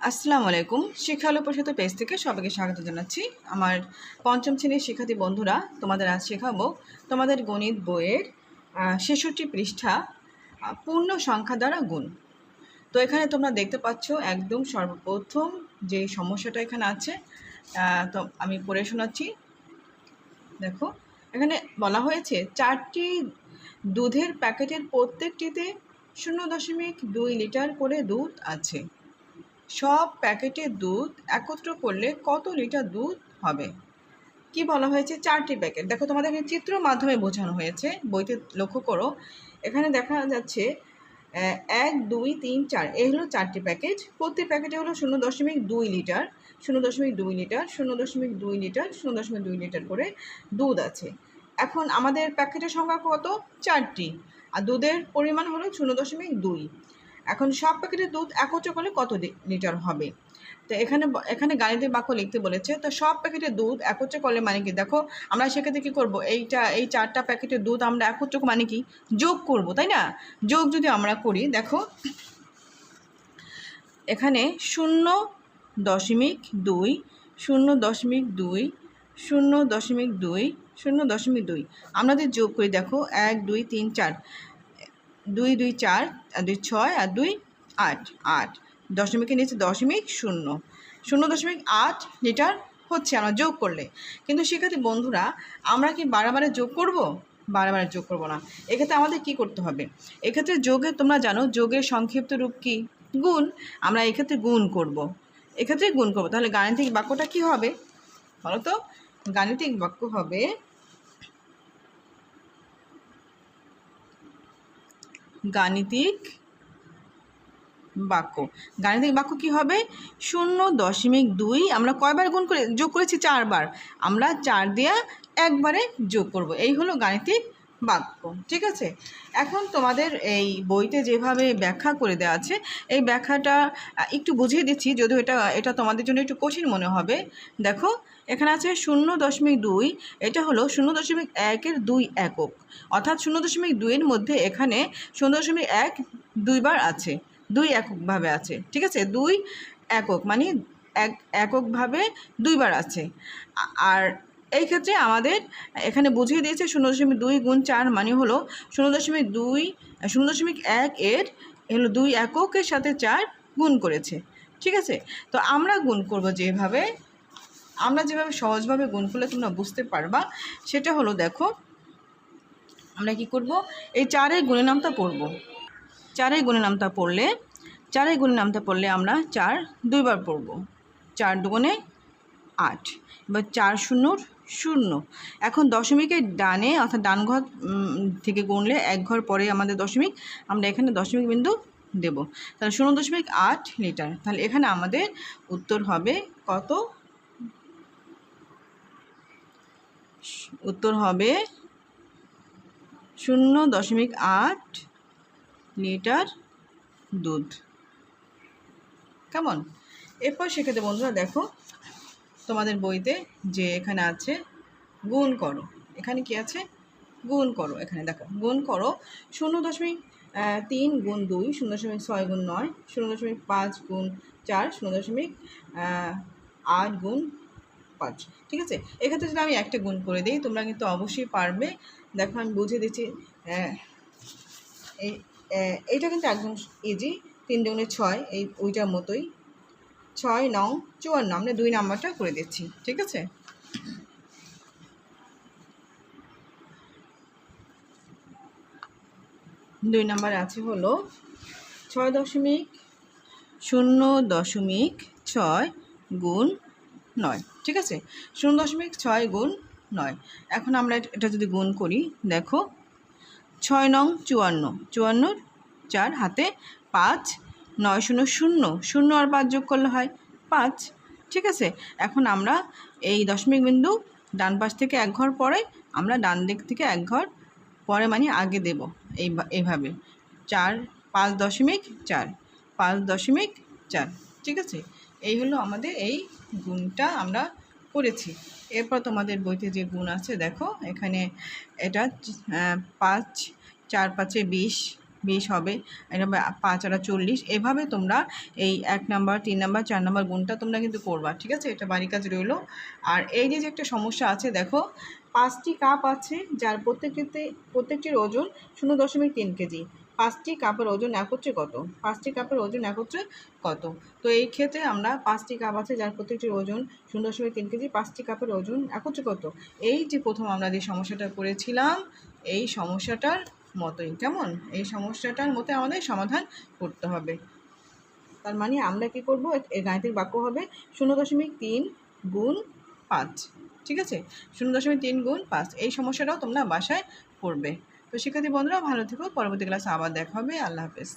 আসসালামু আলাইকুম। শিক্ষা আলো পরিষদ পেজ থেকে সবাইকে স্বাগত জানাচ্ছি। আমার পঞ্চম শ্রেণির শিক্ষার্থী বন্ধুরা, তোমাদের আজ শেখাবো তোমাদের গণিত বইয়ের ছেষট্টি পৃষ্ঠা পূর্ণ সংখ্যা দ্বারা গুণ। তো এখানে তোমরা দেখতে পাচ্ছ একদম সর্বপ্রথম যে সমস্যাটা এখানে আছে তো আমি পড়ে শোনাচ্ছি। দেখো, এখানে বলা হয়েছে চারটি দুধের প্যাকেটের প্রত্যেকটিতে শূন্য দশমিক দুই লিটার করে দুধ আছে। সব প্যাকেটের দুধ একত্র করলে কত লিটার দুধ হবে? কি বলা হয়েছে? চারটি প্যাকেট। দেখো, তোমাদের এখানে চিত্র মাধ্যমে বোঝানো হয়েছে। বইতে লক্ষ্য করো, এখানে দেখা যাচ্ছে এক, দুই, তিন, চার। এই হলো চারটি প্যাকেট। প্রতি প্যাকেটে হলো শূন্য দশমিক দুই লিটার। শূন্য দশমিক দুই লিটার, শূন্য দশমিক দুই লিটার, শূন্য দশমিক দুই লিটার করে দুধ আছে। এখন আমাদের প্যাকেটের সংখ্যা কত? চারটি। আর দুধের পরিমাণ হলো শূন্য দশমিক দুই। এখন সব প্যাকেটের দুধ একত্র করলে কত লিটার হবে? তো এখানে এখানে গাণিতিক বাক্য লিখতে বলেছে, তো সব প্যাকেটের দুধ একত্র করলে মানে কি? দেখো, আমরা সেক্ষেত্রে কী করব? এইটা, এই চারটা প্যাকেটের দুধ আমরা একত্র মানে কি? যোগ করব, তাই না? যোগ যদি আমরা করি, দেখো, এখানে শূন্য দশমিক দুই, শূন্য দশমিক দুই, শূন্য দশমিক দুই, শূন্য দশমিক দুই। আমরা যদি যোগ করি, দেখো, এক, দুই, তিন, চার। দুই দুই চার দুই ছয়, আর দুই আট আট। দশমিকের নিচে দশমিক শূন্য। শূন্য দশমিক আট লিটার হচ্ছে আমরা যোগ করলে। কিন্তু সেক্ষেত্রে বন্ধুরা, আমরা কি বারে যোগ করব? বারে যোগ করব না। এক্ষেত্রে আমাদের কি করতে হবে? এক্ষেত্রে যোগে, তোমরা জানো, যোগের সংক্ষিপ্ত রূপ কি? গুণ। আমরা এক্ষেত্রে গুণ করব। এক্ষেত্রে গুণ করব। তাহলে গাণিতিক বাক্যটা কি হবে? বলো তো। গাণিতিক বাক্য হবে গাণিতিক বাক্য। গাণিতিক বাক্য কি হবে? শূন্য দশমিক দুই, আমরা কয়বার গুণ করে, যোগ করেছি? চারবার। আমরা চার দিয়া একবারে যোগ করব। এই হলো গাণিতিক বাক্য ঠিক আছে? এখন তোমাদের এই বইতে যেভাবে ব্যাখ্যা করে দেওয়া আছে, এই ব্যাখ্যাটা একটু বুঝিয়ে দিচ্ছি, যদিও এটা এটা তোমাদের জন্য একটু কঠিন মনে হবে। দেখো, এখানে আছে শূন্য দশমিক দুই, এটা হলো শূন্য দশমিক একের দুই একক। অর্থাৎ শূন্য দশমিক দুইয়ের মধ্যে এখানে শূন্য দশমিক এক দুইবার আছে, দুই এককভাবে আছে, ঠিক আছে? দুই একক মানে এক, এককভাবে দুইবার আছে। আর এই ক্ষেত্রে আমাদের এখানে বুঝিয়ে দিয়েছে শূন্য দশমিক দুই গুণ চার মানে হলো শূন্য দশমিক দুই, শূন্য দশমিক এক এর হলো দুই এককের সাথে চার গুণ করেছে। ঠিক আছে? তো আমরা গুণ করব যেভাবে, আমরা যেভাবে সহজভাবে গুণ করলে তোমরা বুঝতে পারবা, সেটা হলো দেখো, আমরা কি করব? এই চারের গুণের নামটা পড়ব। চারের গুণের নামটা পড়লে, চারের গুণের নামটা পড়লে আমরা চার দুইবার পড়ব। চার দুগুণে আট। এবার চার শূন্যর শূন্য। এখন দশমিকের ডানে, অর্থাৎ ডান ঘর থেকে গুনলে এক ঘর পরে আমাদের দশমিক, আমরা এখানে দশমিক বিন্দু দেব। তাহলে শূন্য দশমিক আট লিটার। তাহলে এখানে আমাদের উত্তর হবে কত? উত্তর হবে শূন্য দশমিক আট লিটার দুধ। কেমন? এরপর সেক্ষেত্রে বন্ধুরা দেখো তোমাদের বইতে যে এখানে আছে, গুণ করো। এখানে কি আছে? গুণ করো এখানে, দেখো। গুণ করো শূন্য দশমিক তিন গুণ দুই, শূন্য দশমিক ছয় গুণ নয়, শূন্য দশমিক পাঁচ গুণ চার, শূন্য দশমিক আট গুণ পাঁচ। ঠিক আছে? এক্ষেত্রে যদি আমি একটা গুণ করে দিই, তোমরা কিন্তু অবশ্যই পারবে। দেখো, আমি বুঝে দিচ্ছি এইটা কিন্তু একদম ইজি তিন দুগুণে ছয়, এই, ওইটার মতোই। ছয় নং চুয়ান্ন, আমরা দুই নাম্বারটা করে দিচ্ছি, ঠিক আছে? দুই নাম্বার আছে হলো ছয় দশমিক শূন্য দশমিক ছয় গুণ নয়, ঠিক আছে? শূন্য দশমিক ছয় গুণ নয়। এখন আমরা এট- যদি গুণ করি, দেখো, ছয় নং চুয়ান্ন, চুয়ান্নর চার হাতে পাঁচ নয় শূন্য শূন্য শূন্য আর পাঁচ যোগ করলে হয় পাঁচ। ঠিক আছে? এখন আমরা এই দশমিক বিন্দু ডান পাশ থেকে এক ঘর পরে আমরা ডান দিক থেকে এক ঘর পরে মানে আগে দেব এই এইভাবে। চার, পাঁচ দশমিক চার, পাঁচ দশমিক চার। ঠিক আছে? এই হলো আমাদের এই গুণটা আমরা করেছি। এরপর তোমাদের বইতে যে গুণ আছে দেখো, এখানে এটা পাঁচ, চার পাঁচে বিশ বিশ হবে। এটা পাঁচ আর চল্লিশ। এভাবে তোমরা এই এক নাম্বার, তিন নাম্বার, চার নাম্বার গুণটা তোমরা কিন্তু করবা, ঠিক আছে? এটা বাড়ির কাজ রইল। আর এই যে যে একটা সমস্যা আছে, দেখো, পাঁচটি কাপ আছে যার প্রত্যেকটিতে প্রত্যেকটির ওজন শূন্য দশমিক তিন কেজি। পাঁচটি কাপের ওজন একত্রে কত? পাঁচটি কাপের ওজন একত্রে কত? তো এই ক্ষেত্রে আমরা পাঁচটি কাপ আছে যার প্রত্যেকটির ওজন শূন্য দশমিক তিন কেজি, পাঁচটি কাপের ওজন একত্রে কত? এই যে প্রথম আমরা যে সমস্যাটা করেছিলাম, এই সমস্যাটার মতোই। কেমন? এই সমস্যাটার মতো আমাদের সমাধান করতে হবে। তার মানে আমরা কি করব? এই গাণিতিক বাক্য হবে শূন্য দশমিক তিন গুণ পাঁচ। ঠিক আছে? শূন্য দশমিক তিন গুণ পাঁচ। এই সমস্যাটাও তোমরা বাসায় করবে। তো শিক্ষার্থী বন্ধুরা, ভালো থেকো। পরবর্তী ক্লাসে আবার দেখা হবে। আল্লাহ হাফেজ।